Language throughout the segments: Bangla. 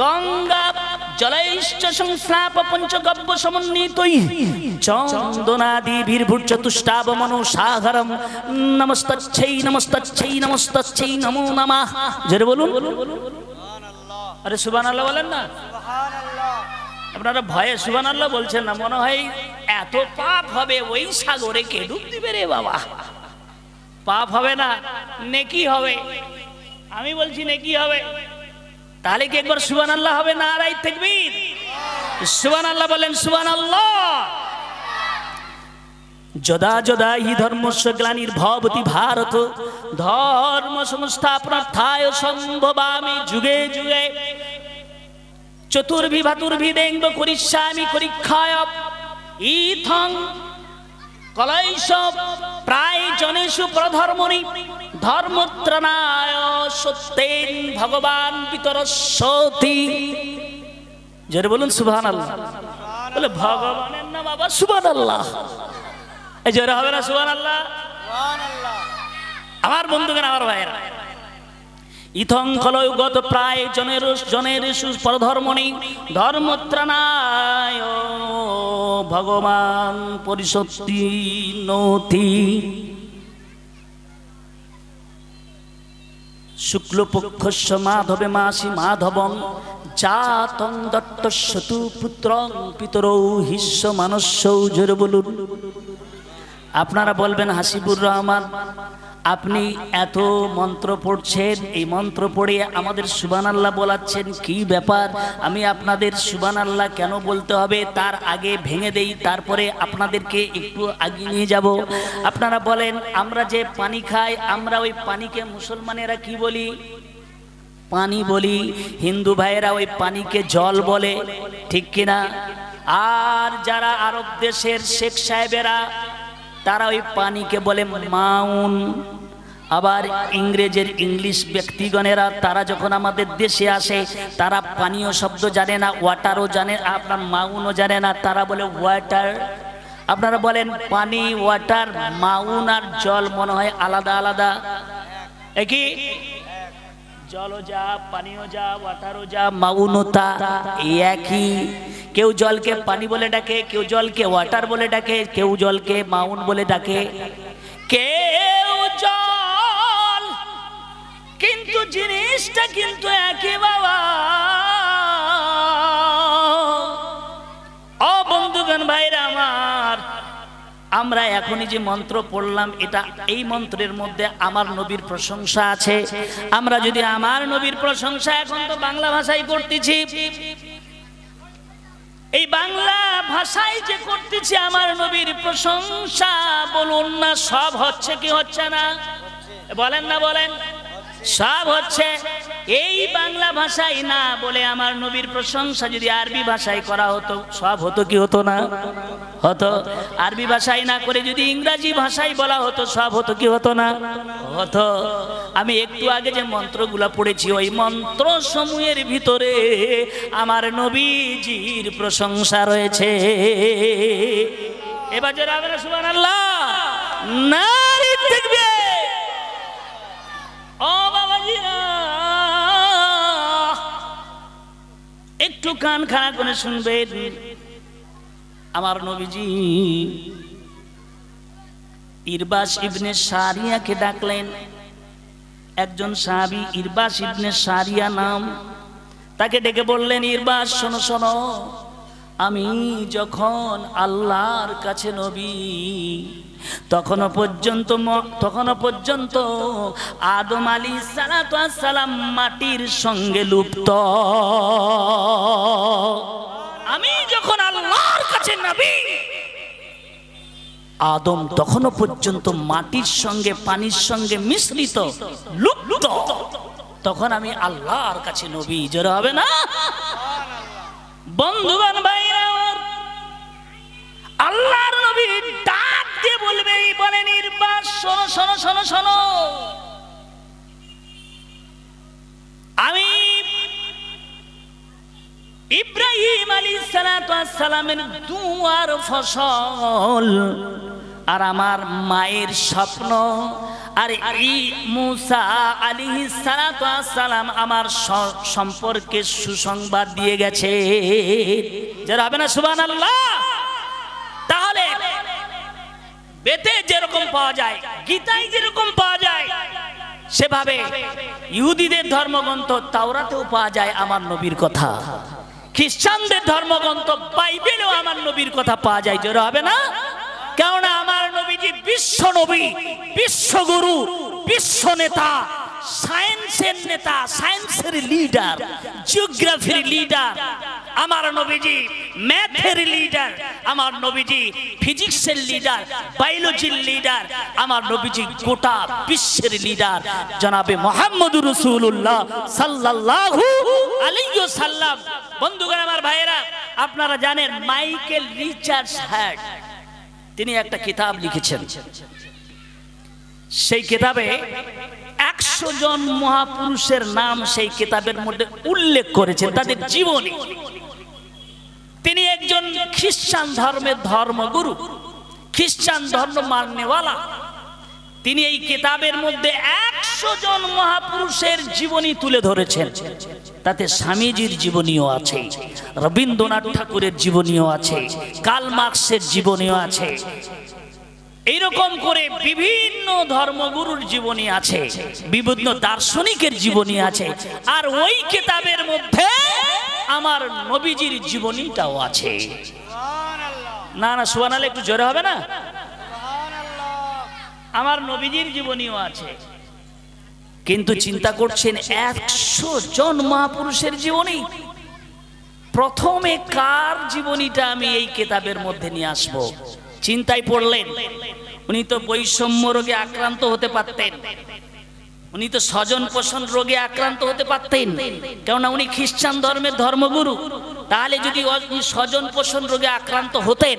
গঙ্গা জলৈশ্চ সংস্লাপ পঞ্চগব্য সমন্বিতই। চন্দনাদি বীরভূর চতুষ্টাব মনো সাগরম নমস্তচ্ছৈ নমস্তচ্ছৈ নমস্তচ্ছৈ নমো নমঃ। জোরে বলুন। আরে সুবহানাল্লাহ বলেন না। আপনারা ভয়ে সুবহানাল্লাহ বলছেন না মনে হয় এত পাপ হবে ওই সাগরে কে ডুব দিবে রে বাবা? পাপ হবে না নেকি হবে। আমি বলছি নেকি হবে। তাহলে কি একবার সুবান আল্লাহ হবে না আড়াই থাকবির সুবান আল্লাহ বলেন সুবান আল্লাহ যদা যদা হি ধর্মস্য গ্লানির ভবতি ভারত, ধর্ম সংস্থাপনার্থায় সম্ভবামি যুগে যুগে। চতুর্ভি ভাতুর্ভি দেঙ্গ করিষ্যামি পরীক্ষায় ইথং প্রায় প্রধর্মণি ধর্মত্রণায় সত্যেন ভগবান জোরে বলুন সুবহান আল্লাহ বলে ভগবানের নাম বাবা সুবহান আল্লাহ এই জোরে হবে না সুবহান আল্লাহ আমার বন্ধুগণ আমার ভাইয়েরা। ইথং প্রায় জনের জনের পরধর্মণি ধর্মত্রাণায় ভগবান পরিশক্তি নথি শুক্লপক্ষস্য মাধবে মাসি মাধবং জাতং দত্তস্যতু পুত্রং পিতরৌ হিস্য মানস্যৌ জোরে বলুন আপনারা বলবেন হাসিবুর রহমান আপনি এত মন্ত্র পড়ছেন, এই মন্ত্র পড়ে আমাদের সুবান আল্লাহ বলাচ্ছেন, কি ব্যাপার? আমি আপনাদের সুবান আল্লাহ কেন বলতে হবে? তার আগে ভেঙে দেই, তারপরে আপনাদেরকে একটু আগে নিয়ে যাব। আপনারা বলেন, আমরা যে পানি খাই, আমরা ওই পানিকে মুসলমানেরা কি বলি? পানি বলি। হিন্দু ভাইয়েরা ওই পানিকে জল বলে, ঠিক কিনা? আর যারা আরব দেশের শেখ সাহেবেরা তারা ওই পানিকে বলে মাউন। আবার ইংরেজের ইংলিশ ব্যক্তিগণেরা, তারা যখন আমাদের দেশে আসে, তারা পানীয় শব্দ জানে না, ওয়াটারও জানে আপনার মাউনও জানে না, তারা বলে ওয়াটার। আপনারা বলেন পানি, ওয়াটার, মাউন আর জল মনে হয় আলাদা আলাদা। একই? জলও যা পানীয় যা ওয়াটারও যা মাউনতা একই। কেউ জলকে পানি বলে ডাকে, কেউ জলকে ওয়াটার বলে ডাকে, কেউ জলকে মাউন বলে ডাকে। কেউ জল, কিন্তু জিনিসটা কিন্তু একই বাবা। ও বন্ধুগণ, ভাইরা আমার আমরা এখনই যে মন্ত্র পড়লাম, এটা এই মন্ত্রের মধ্যে আমার নবীর প্রশংসা আছে। আমরা যদি আমার নবীর প্রশংসা এখন তো বাংলা ভাষায় করতেছি, এই বাংলা ভাষায় যে করতেছি, আমার নবীর প্রশংসা বলুন না, সব হচ্ছে কি হচ্ছে না? বলেন না, বলেন। সব হচ্ছে এই বাংলা ভাষায় না বলে আমার নবীর প্রশংসা যদি আরবি ভাষায় করা হতো, সব হতো কি হতো না? হতো। আরবি ভাষায় না করে যদি ইংরাজি ভাষায় বলা হতো, সব হতো কি হতো না? হতো। আমি একটু আগে যে মন্ত্রগুলো পড়েছি, ওই মন্ত্র সমূহের ভিতরে আমার নবীজির প্রশংসা রয়েছে। এবার যারা একটু কান খাড়া করে শুনবেন। আমার নবীজি ইরবাস ইবনে সারিয়াকে ডাকলেন। একজন সাহাবি ইরবাস ইবনে সারিয়া নাম, তাকে ডেকে বললেন, ইরবাস, শোনো শোনো, আমি যখন আল্লাহর কাছে নবী তখনও পর্যন্ত তখনও পর্যন্ত আদম আলী সালাম মাটির সঙ্গে লুপ্ত। আমি যখন আল্লাহর কাছে নাবি, আদম তখনও পর্যন্ত মাটির সঙ্গে, পানির সঙ্গে মিশ্রিত, লুপ্ত। তখন আমি আল্লাহর কাছে নবী, জোর হবে না? বন্ধুবান ভাই আল্লাহ শোনো শোনো শোনো শোনো। আমি ইব্রাহিম আলী সালামের দুয়ার ফসল, আর আমার মায়ের স্বপ্ন, আর ই মুসা আলী সালাম আমার সম্পর্কে সুসংবাদ দিয়ে গেছে। যারা হবে না সুবান আল্লাহ তাহলে বেতে যেরকম পাওয়া যায়, গীতায় যেরকম পাওয়া যায়, সেভাবে ইহুদিদের ধর্মগ্রন্থ তাওরাতেও পাওয়া যায় আমার নবীর কথা। খ্রিস্টানদের ধর্মগ্রন্থ বাইবেলেও আমার নবীর কথা পাওয়া যায়, জোর হবে না? কেননা আমার নবীজি বিশ্ব নবী বিশ্বগুরু বিশ্ব নেতা, সায়েন্সের নেতা, সায়েন্সের লিডার জিওগ্রাফির লিডার আমার নবীজি ম্যাথের লিডার আমার নবীজি ফিজিক্সের লিডার বায়োলজির লিডার আমার নবীজি গোটা বিশ্বের লিডার জনাবে মোহাম্মদ রসুল্লাহ সাল্লাল্লাহু আলাইহি সাল্লাম বন্ধুগণ আমার ভাইয়েরা, আপনারা জানেন মাইকেল রিচার্ড হ্যাড, তিনি একটা কিতাব লিখেছেন। সেই কিতাবে একশো জন মহাপুরুষের নাম সেই কিতাবের মধ্যে উল্লেখ করেছেন তাদের জীবনী। তিনি একজন খ্রিস্টান ধর্মের ধর্মগুরু, খ্রিস্টান ধর্ম মাননেওয়ালা। তিনি এই কিতাবের মধ্যে একশো জন মহাপুরুষের জীবনী তুলে ধরেছেন। তাতে স্বামীজির জীবনীও আছে, রবীন্দ্রনাথ ঠাকুরের জীবনীও আছে কাল মার্কসের জীবনীও আছে। এইরকম করে বিভিন্ন ধর্মগুরুর জীবনী আছে, বিভিন্ন দার্শনিকের জীবনী আছে, আর ওই কিতাবের মধ্যে আমার নবীজির জীবনীটাও আছে। না না সুবানালে একটু জোরে হবে না? আমার নবীজির জীবনীও আছে। কিন্তু চিন্তা করছেন, একশো জন মহাপুরুষের জীবনী? প্রথমে কার জীবনীটা আমি এই কেতাবের মধ্যে নিয়ে আসব? চিন্তায় পড়লেন? উনি তো বৈষম্য রোগে আক্রান্ত হতে পারতেন। উনি তো স্বজন পোষণ রোগে আক্রান্ত হতে পারতেন। কেননা উনি খ্রিস্টান ধর্মের ধর্মগুরু। তাহলে যদি স্বজন পোষণ রোগে আক্রান্ত হতেন,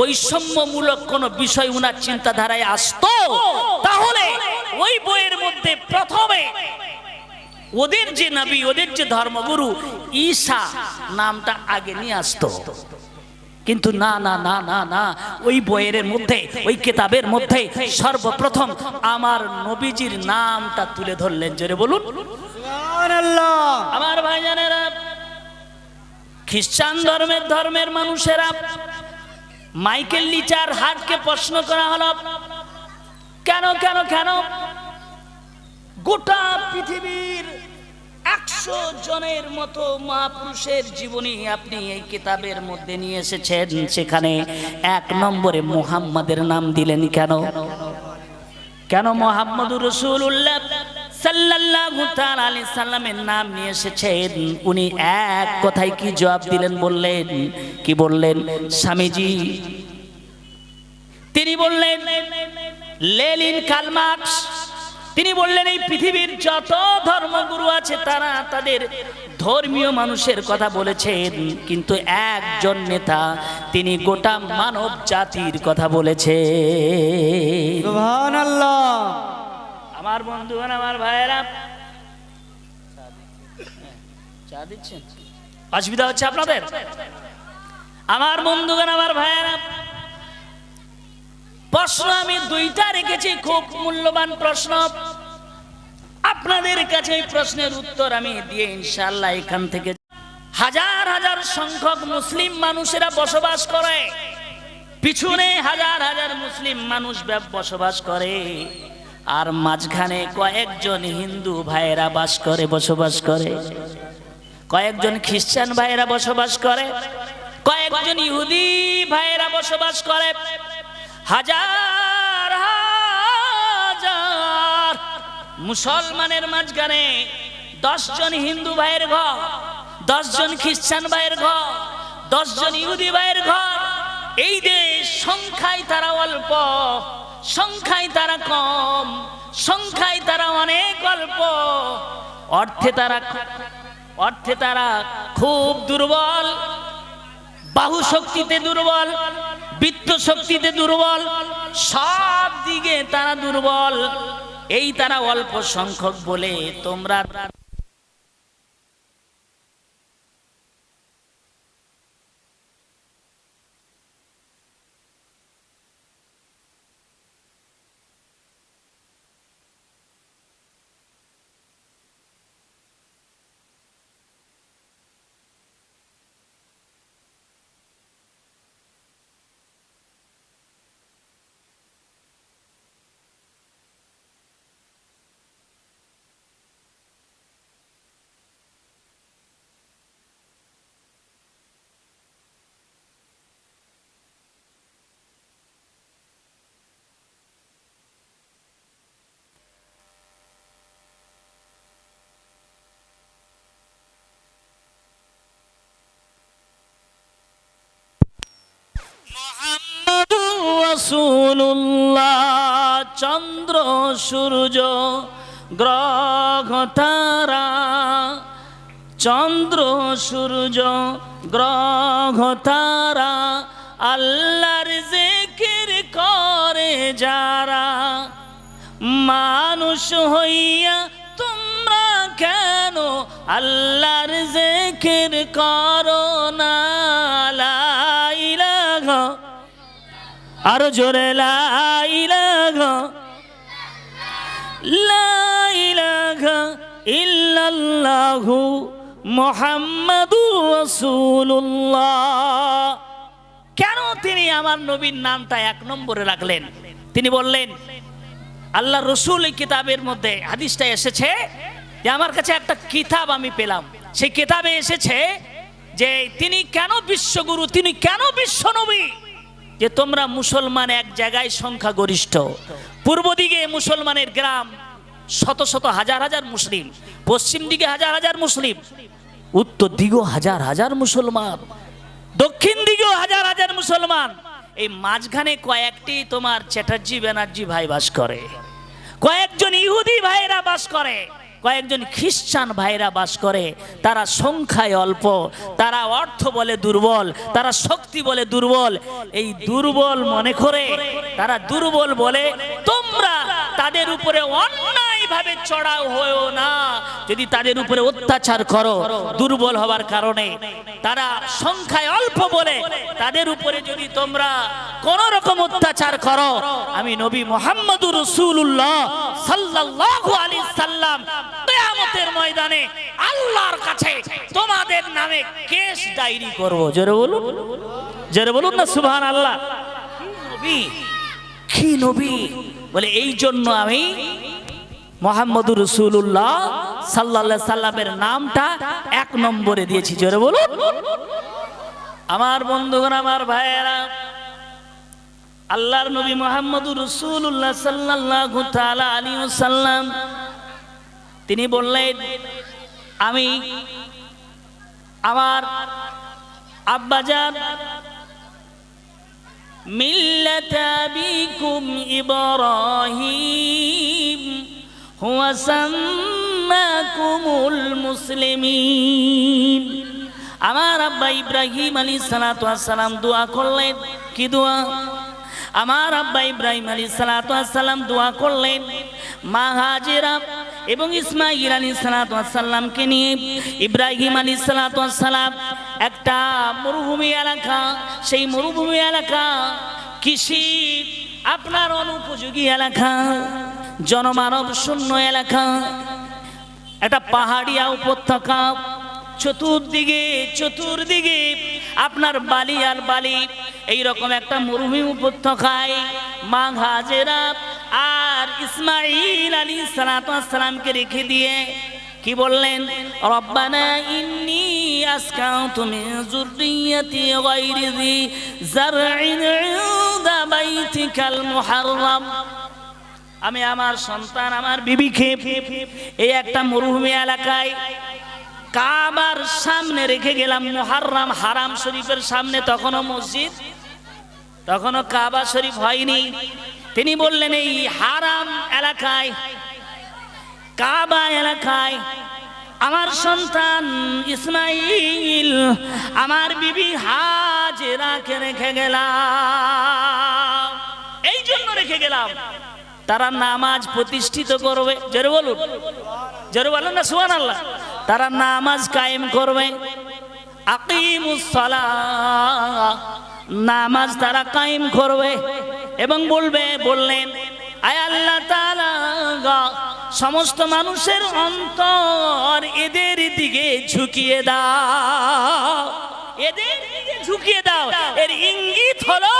বৈষম্যমূলক কোনো বিষয় উনার চিন্তাধারায় আসতো, তাহলে ওই বইয়ের মধ্যে প্রথমে ওদের যে নবী, ওদের যে ধর্মগুরু ঈশা নামটা আগে নিয়ে আসতো। কিন্তু না না না না না ওই বইয়ের মধ্যে ওই কিতাবের মধ্যে সর্বপ্রথম আমার নবীজির নামটা তুলে ধরলেন। জোরে বলুন। আমার ভাইজানেরা খ্রিস্টান ধর্মের ধর্মের মানুষেরা মাইকেল লিচার হাটকে প্রশ্ন করা হলো কেন কেন কেন? গোটা পৃথিবীর একশো জনের মতো মহাপুরুষের জীবনী আপনি এই কিতাবের মধ্যে নিয়ে এসেছেন। সেখানে এক নম্বরে মুহাম্মাদের নাম দিলেন কেন? কেন সাল্লাল্লাহু তাআলা আলাইহি সাল্লামের নাম নিয়ে এসেছেন? উনি এক কথায় কি জবাব দিলেন বললেন? কি বললেন? স্বামীজি, তিনি বললেন, লেলিন কালমার্কস তিনি বললেন এই পৃথিবীর যত ধর্মগুরু আছে তারা তাদের ধর্মীয় মানুষের কথা বলেছেন। কিন্তু একজন নেতা তিনি গোটা মানব জাতির কথা বলেছে আমার বন্ধুগণ আমার ভাইয়েরা চা দিচ্ছেন? অসুবিধা হচ্ছে আপনাদের? আমার বন্ধুগণ আমার ভাইয়েরা প্রশ্ন আমি দুইটা রেখেছি, খুব মূল্যবান প্রশ্ন। আপনাদের কাছে প্রশ্নের উত্তর আমি দিয়ে ইনশাল্লাহ এখান থেকে হাজার হাজার সংখ্যক মুসলিম মানুষেরা বসবাস করে। পিছনে হাজার হাজার মুসলিম মানুষ বসবাস করে। আর মাঝখানে কয়েকজন হিন্দু ভাইয়েরা বাস করে, বসবাস করে। কয়েকজন খ্রিস্টান ভাইয়েরা বসবাস করে। কয়েকজন ইহুদি ভাইয়েরা বসবাস করে। হাজার হাজার মুসলমানের মাঝখানে দশজন হিন্দু ভাইয়ের ঘর, দশজন খ্রিস্টান ভাইয়ের ঘর, দশজন ইহুদি ভাইয়ের ঘর। এই দেশ সংখ্যায় তারা অল্প, সংখ্যায় তারা কম, সংখ্যায় তারা অনেক অল্প, অর্থে তারা অর্থে তারা খুব দুর্বল, বাহু শক্তিতে দুর্বল বৃত্ত শক্তিতে দুর্বল সব দিকে তারা দুর্বল। এই তারা অল্প সংখ্যক বলে তোমরা রাসূলুল্লাহ, চন্দ্র, সূর্য, গ্রহ, তারা, চন্দ্র, সূর্য, গ্রহ, তারা, আল্লাহর জিকির করে যারা মানুষ হইয়া তোমরা কেন আল্লাহর জিকির করো না? আরও জোরে লাইলাহ রাসূলুল্লাহ। কেন তিনি আমার নবীর নামটা এক নম্বরে রাখলেন? তিনি বললেন আল্লাহ রসুল কিতাবের মধ্যে হাদিসটা এসেছে যে আমার কাছে একটা কিতাব আমি পেলাম। সেই কিতাবে এসেছে যে তিনি কেন বিশ্বগুরু, তিনি কেন বিশ্বনবী যে তোমরা মুসলমান এক জায়গায় সংখ্যা গরিষ্ঠ পূর্ব দিকে মুসলমানের গ্রাম শত শত হাজার হাজার মুসলিম, পশ্চিম দিকে হাজার হাজার মুসলিম, উত্তর দিকেও হাজার হাজার মুসলমান, দক্ষিণ দিকেও হাজার হাজার মুসলমান। এই মাঝখানে কয়েকটি তোমার চ্যাটার্জি, ব্যানার্জি ভাই বাস করে। কয়েকজন ইহুদি ভাইরা বাস করে। কয়েকজন খ্রিস্টান ভাইরা বাস করে, তারা সংখ্যায় অল্প, তারা অর্থ বলে দুর্বল, তারা শক্তি বলে দুর্বল। এই দুর্বল মনে করে তারা দুর্বল বলে, তোমরা তাদের উপরে অন্যায় ভাবে চড়াও হয়েও না। যদি তাদের উপরে অত্যাচার করো, দুর্বল হওয়ার কারণে, তারা সংখ্যায় অল্প বলে তাদের উপরে যদি তোমরা কোন রকম অত্যাচার করো, আমি নবী মোহাম্মদুর রসুল্লাহ সাল্লাল্লাহু আলাইহি সাল্লাম কিয়ামতের ময়দানে আল্লাহর কাছে তোমাদের নামে কেস ডায়েরি করব। জোরে বলুন। জোরে বলুন না, সুবহানাল্লাহ। নবী? কি নবী? বলে এই জন্য আমি মোহাম্মদুর রসুল্লাহ সাল্লাহ সাল্লামের নামটা এক নম্বরে দিয়েছি, জোরে বলুন। আমার বন্ধুগণ, আমার ভাইয়েরা, আল্লাহর নবী মোহাম্মদুর রসুল্লাহ সাল্লাহ আলী সাল্লাম তিনি বললেন, আমি আমার আব্বাজান মিল্লাত আবিকুম ইব্রাহিম। হুয়া সাম্মাকুমুল মুসলিমিন। আমার আব্বা ইব্রাহিম আলী সালাম দোয়া করলেন। কি দোয়া? আমার আব্বা ইব্রাহিম আলী সালাম দোয়া করলেন। মা হাজেরা এবং ইসমাইল আলী সালাতামকে নিয়ে ইব্রাহিম আলী সালাতাম একটা মরুভূমি এলাকা। সেই মরুভূমি এলাকা কৃষি, আপনার অনুপযোগী এলাকা। জনমানব শূন্য এলাকা। একটা পাহাড়িয়া উপত্যকা, চতুর্দিকে চতুর্দিকে আপনার বালি আর বালি। এইরকম একটা মরুভূমি উপত্যকায় মা হাজেরা আর ইসমাইল আলী সালাতামকে রেখে দিয়ে কি বললেন? রব্বানা ইন্নি আসকাউতু মিন যুররিয়াতি গায়রি যি জারইন ইনদা বাইতিকাল মুহাররাম। আমি আমার সন্তান, আমার বিবিকে এই একটা মরুভূমি এলাকায় কাবার সামনে রেখে গেলাম, মুহাররাম হারাম শরীফের সামনে। তখনও মসজিদ, তখনও কাবা শরীফ হয়নি। তিনি বললেন, এই হারাম এলাকায়, কাবা এলাকায় আমার সন্তান ইসমাইল, আমার বিবি হাজেরাকে রেখে গেলাম। এই জন্য রেখে গেলাম। তারা নামাজ প্রতিষ্ঠিত করবে। জোরে বলুন। জোরে বলুন না সুহান আল্লাহ তারা নামাজ কায়েম করবে। নামাজ তারা কায়েম করবে এবং বলবে, বললেন, আয় আল্লাহ সমস্ত মানুষের অন্তর এদের দিকে ঝুঁকিয়ে দাও। এদের দিকে ঝুঁকিয়ে দাও। এর ইঙ্গিত হলো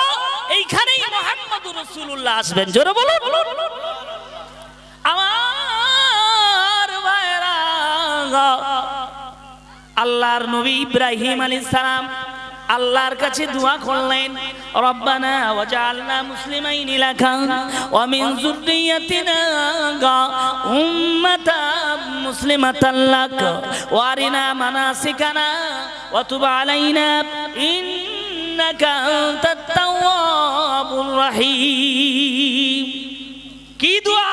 এইখানেই মোহাম্মদুর রাসূলুল্লাহ আসবেন। জোরে বলুন। আমার ভাইরা, আল্লাহর নবী ইব্রাহিম আলাইহিস সালাম আল্লাহর কাছে দোয়া করলেন, রব্বানা ওয়াজআলনা মুসলিমাইন লাকা ওয়া মিন যুররিয়াতিনা উম্মাতাম মুসলিমাতান লাক ওয়া আরিনা মানাসিকানা ওয়া তুব আলাইনা কি দোয়া?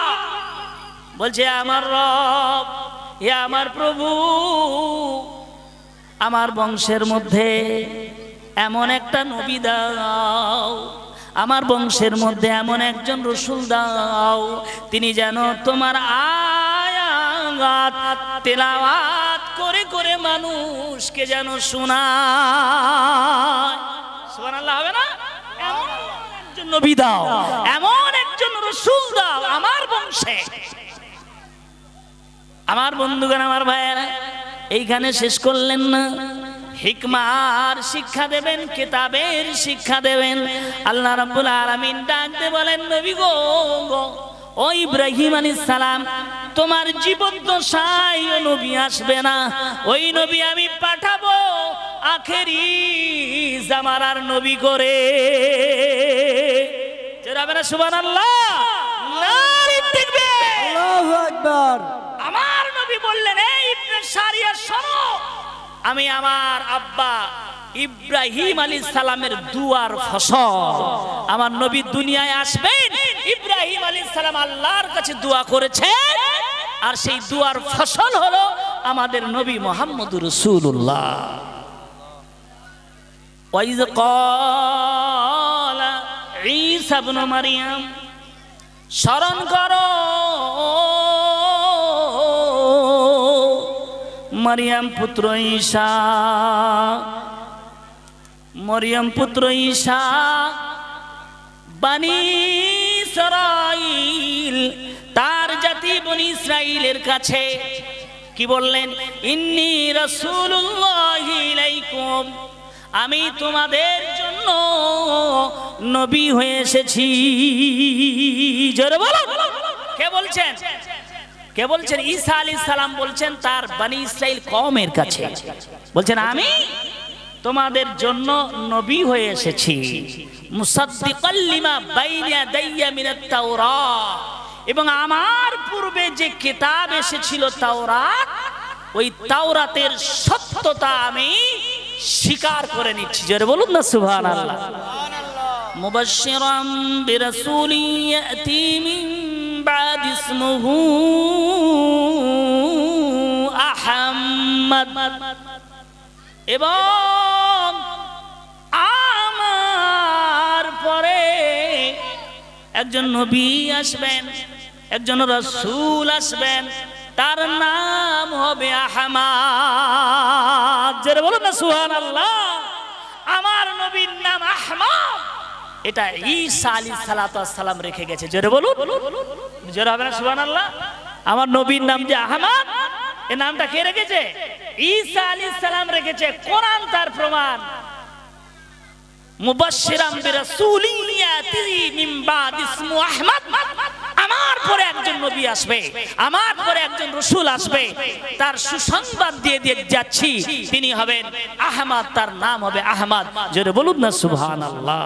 বলছে, আমার রব হে আমার প্রভু, আমার বংশের মধ্যে এমন একটা নবী দাও, আমার বংশের মধ্যে এমন একজন রসুল দাও, তিনি যেন তোমার আয়াত করে করে মানুষকে যেন শোনায়। নবী দাও। এমন একজন রসুল দাও আমার বংশে। আমার বন্ধুগণ, আমার ভাইয়েরা, এইখানে শেষ করলেন না। হিকমার শিক্ষা দেবেন, কিতাবের শিক্ষা দেবেন। আল্লাহ রাব্বুল আলামিন ডাকতে বলেন, নবী গো ও ইব্রাহিম আলাইহিস সালাম, তোমার জীবন দশায় ও নবী আসবে না। ওই নবী আমি পাঠাবো আখেরি জামানার নবী করে। নারী তাকবীর আল্লাহু আমার নবী বললেন এই ইবনে সারিয়া শোনো। আমি আমার আব্বা ইব্রাহিম আলী সালামের দুয়ার ফসল। আমার নবী দুনিয়ায় আসবেন। ইব্রাহিম আলী সালাম আল্লাহর কাছে দোয়া করেছে আর সেই দুয়ার ফসল হলো আমাদের নবী মোহাম্মদ রসুল্লাহ ঈসা ইবনে মারইয়াম স্মরণ করো। মরিয়াম পুত্র ঈশা, মরিয়াম পুত্র ঈশা, বানি ইসরাইল তার জাতি বনি ইসরাইলের কাছে কি বললেন? ইন্নি ইলাইকুম, আমি তোমাদের জন্য নবী হয়ে এসেছি। জোরে বলো। কে বলছেন? কে বলছেন? ঈসা আলী সালাম বলছেন, তার বানি ইসরাইল কমের কাছে। বলছেন, আমি তোমাদের জন্য নবী হয়ে এসেছি। মুসাদ্দিকাল লিমা বাইনা ইয়াদাইয়া মিনাত তাওরাত। এবং আমার পূর্বে যে কিতাব এসেছিল তাওরাত, ওই তাওরাতের সত্যতা আমি স্বীকার করে নিচ্ছি। জোরে বলুন না সুভান আল্লাহ মুবাশশিরাম বিরাসূলি ইয়াতি মিন বাদ ইসমুহু আহমদ। এবং আমার পরে একজন নবী আসবেন, একজন রসুল আসবেন, তার নাম হবে আহমদ। যারা বলুন না সুহান আল্লাহ আমার নবীর নাম আহমদ। এটা ঈসা আলী সালাম রেখে গেছে। জোরে বলুন। জোরে হবে না সুহান আল্লাহ আমার নবীর নাম যে আহমদ, এ নামটা কে রেখেছে? ঈসা আলী সালাম রেখেছে। কোরআন তার প্রমাণ। মুবাশশিরাম বিরাসূলিন ইয়াতি মিন বাদ ইসমু আহমদ। আমার পরে একজন নবী আসবে, আমার পরে একজন রসুল আসবে, তার সুসংবাদ দিয়ে দিয়ে যাচ্ছি, তিনি হবেন আহমদ, তার নাম হবে আহমাদ। জোরে বলুন না, সুবহানাল্লাহ।